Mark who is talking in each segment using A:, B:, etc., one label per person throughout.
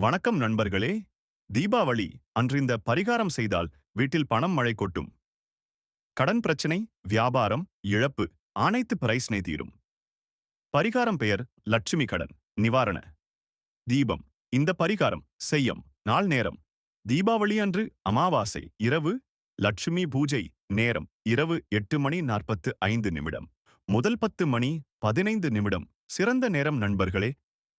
A: வணக்கம் நண்பர்களே. தீபாவளி அன்று பரிகாரம் செய்தால் வீட்டில் பணம் மழை கொட்டும். கடன் பிரச்சினை வியாபாரம் இழப்பு அனைத்து பிரைஸ்னை தீரும். பரிகாரம் பெயர் லட்சுமி கடன் நிவாரண. தீபம் இந்த பரிகாரம் செய்யம் நாள் நேரம். தீபாவளி அன்று அமாவாசை இரவு லட்சுமி பூஜை நேரம் இரவு எட்டு மணி நாற்பத்து ஐந்து நிமிடம். முதல் பத்து மணி பதினைந்து நிமிடம். சிறந்த நேரம் நண்பர்களே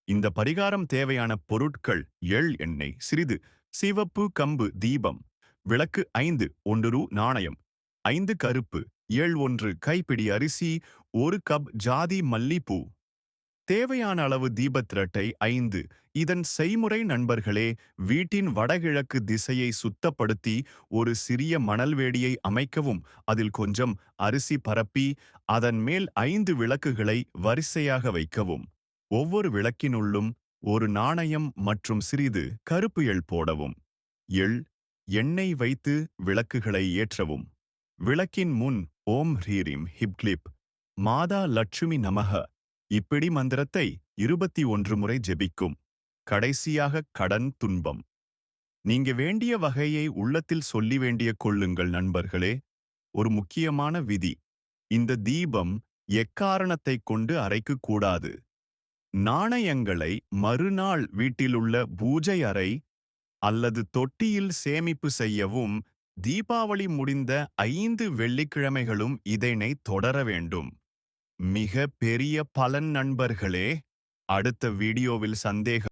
A: இந்த பரிகாரம் தேவையான பொருட்கள் எள் எண்ணெய் சிறிது சிவப்பு கம்பு தீபம் விளக்கு ஐந்து ஒன்று ரூ நாணயம் ஐந்து கருப்பு ஏழ் ஒன்று கைப்பிடி அரிசி ஒரு கப் ஜாதி மல்லிப்பூ. தேவையான அளவு தீபத்திரட்டை ஐந்து இதன் செய்முறை நண்பர்களே வீட்டின் வடகிழக்கு திசையை சுத்தப்படுத்தி ஒரு சிறிய மணல்வேடியை அமைக்கவும் அதில் கொஞ்சம் அரிசி பரப்பி அதன் மேல் ஐந்து விளக்குகளை வரிசையாக வைக்கவும். ஒவ்வொரு விளக்கினுள்ளும் ஒரு நாணயம் மற்றும் சிறிது கருப்பு எள் போடவும். எள் எண்ணெய் வைத்து விளக்குகளை ஏற்றவும். விளக்கின் முன் ஓம் ஹ்ரீரிம் ஹிப்க்ளிப். மாதா லட்சுமி நமக இப்பிடி மந்திரத்தை இருபத்தி ஒன்று முறை ஜெபிக்கும். கடைசியாக கடன் துன்பம். நீங்க வேண்டிய வகையை உள்ளத்தில் சொல்லி வேண்டிய கொள்ளுங்கள் நண்பர்களே. ஒரு முக்கியமான விதி. இந்த தீபம் எக்காரணத்தைக் கொண்டு அறைக்கு கூடாது. நாணயங்களை மறுநாள் வீட்டிலுள்ள பூஜை அறை அல்லது தொட்டியில் சேமிப்பு செய்யவும் தீபாவளி முடிந்த ஐந்து வெள்ளிக்கிழமைகளும் இதனை தொடர வேண்டும். மிக பெரிய பலன் நண்பர்களே அடுத்த வீடியோவில் சந்தேகம்